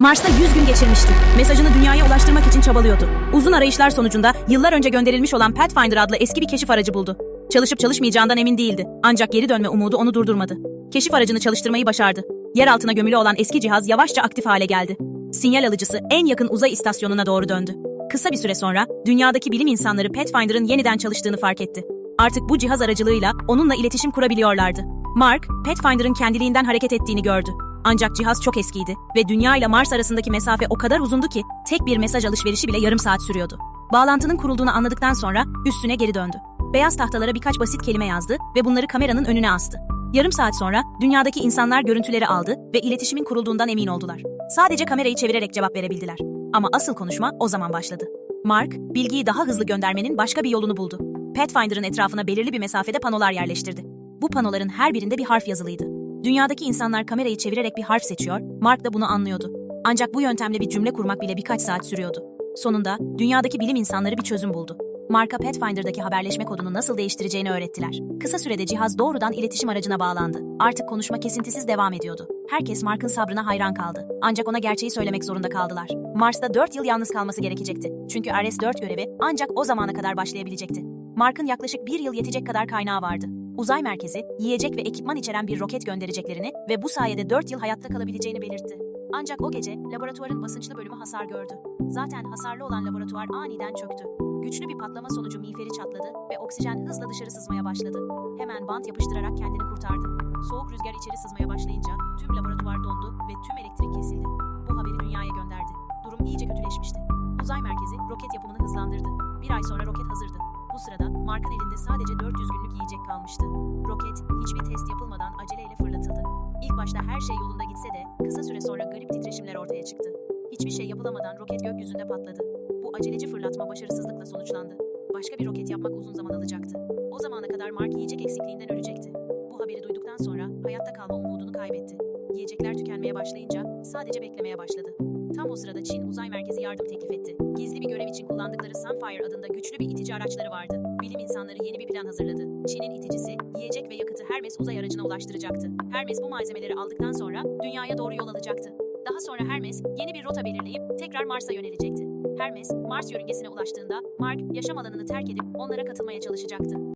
Mars'ta 100 gün geçirmişti. Mesajını dünyaya ulaştırmak için çabalıyordu. Uzun arayışlar sonucunda yıllar önce gönderilmiş olan Pathfinder adlı eski bir keşif aracı buldu. Çalışıp çalışmayacağından emin değildi. Ancak geri dönme umudu onu durdurmadı. Keşif aracını çalıştırmayı başardı. Yer altına gömülü olan eski cihaz yavaşça aktif hale geldi. Sinyal alıcısı en yakın uzay istasyonuna doğru döndü. Kısa bir süre sonra dünyadaki bilim insanları Pathfinder'ın yeniden çalıştığını fark etti. Artık bu cihaz aracılığıyla onunla iletişim kurabiliyorlardı. Mark, Pathfinder'ın kendiliğinden hareket ettiğini gördü. Ancak cihaz çok eskiydi ve Dünya ile Mars arasındaki mesafe o kadar uzundu ki tek bir mesaj alışverişi bile yarım saat sürüyordu. Bağlantının kurulduğunu anladıktan sonra üstüne geri döndü. Beyaz tahtalara birkaç basit kelime yazdı ve bunları kameranın önüne astı. Yarım saat sonra dünyadaki insanlar görüntüleri aldı ve iletişimin kurulduğundan emin oldular. Sadece kamerayı çevirerek cevap verebildiler. Ama asıl konuşma o zaman başladı. Mark, bilgiyi daha hızlı göndermenin başka bir yolunu buldu. Pathfinder'ın etrafına belirli bir mesafede panolar yerleştirdi. Bu panoların her birinde bir harf yazılıydı. Dünyadaki insanlar kamerayı çevirerek bir harf seçiyor, Mark da bunu anlıyordu. Ancak bu yöntemle bir cümle kurmak bile birkaç saat sürüyordu. Sonunda dünyadaki bilim insanları bir çözüm buldu. Mark'a Pathfinder'daki haberleşme kodunu nasıl değiştireceğini öğrettiler. Kısa sürede cihaz doğrudan iletişim aracına bağlandı. Artık konuşma kesintisiz devam ediyordu. Herkes Mark'ın sabrına hayran kaldı. Ancak ona gerçeği söylemek zorunda kaldılar. Mars'ta 4 yıl yalnız kalması gerekecekti. Çünkü RS-4 görevi ancak o zamana kadar başlayabilecekti. Mark'ın yaklaşık bir yıl yetecek kadar kaynağı vardı. Uzay merkezi, yiyecek ve ekipman içeren bir roket göndereceklerini ve bu sayede 4 yıl hayatta kalabileceğini belirtti. Ancak o gece laboratuvarın basınçlı bölümü hasar gördü. Zaten hasarlı olan laboratuvar aniden çöktü. Güçlü bir patlama sonucu miğferi çatladı ve oksijen hızla dışarı sızmaya başladı. Hemen bant yapıştırarak kendini kurtardı. Soğuk rüzgar içeri sızmaya başlayınca tüm laboratuvar dondu ve tüm elektrik kesildi. Bu haberi dünyaya gönderdi. Durum iyice kötüleşmişti. Uzay merkezi roket yapımını hızlandırdı. Bir ay sonra roket hazırdı. Bu sırada Mark'ın elinde sadece 400 günlük yiyecek kalmıştı. Roket hiçbir test yapılmadan aceleyle fırlatıldı. İlk başta her şey yolunda gitse de kısa süre sonra garip titreşimler ortaya çıktı. Hiçbir şey yapılamadan roket gökyüzünde patladı. Bu aceleci fırlatma başarısızlıkla sonuçlandı. Başka bir roket yapmak uzun zaman alacaktı. O zamana kadar Mark yiyecek eksikliğinden ölecekti. Bu haberi duyduktan sonra hayatta kalma umudunu kaybetti. Yiyecekler tükenmeye başlayınca sadece beklemeye başladı. Tam o sırada Çin Uzay Merkezi yardım teklif etti. Gizli bir görev için kullandıkları Sunfire adında güçlü bir itici araçları vardı. Bilim insanları yeni bir plan hazırladı. Çin'in iticisi, yiyecek ve yakıtı Hermes uzay aracına ulaştıracaktı. Hermes bu malzemeleri aldıktan sonra dünyaya doğru yol alacaktı. Daha sonra Hermes yeni bir rota belirleyip tekrar Mars'a yönelecekti. Hermes, Mars yörüngesine ulaştığında Mark yaşam alanını terk edip onlara katılmaya çalışacaktı.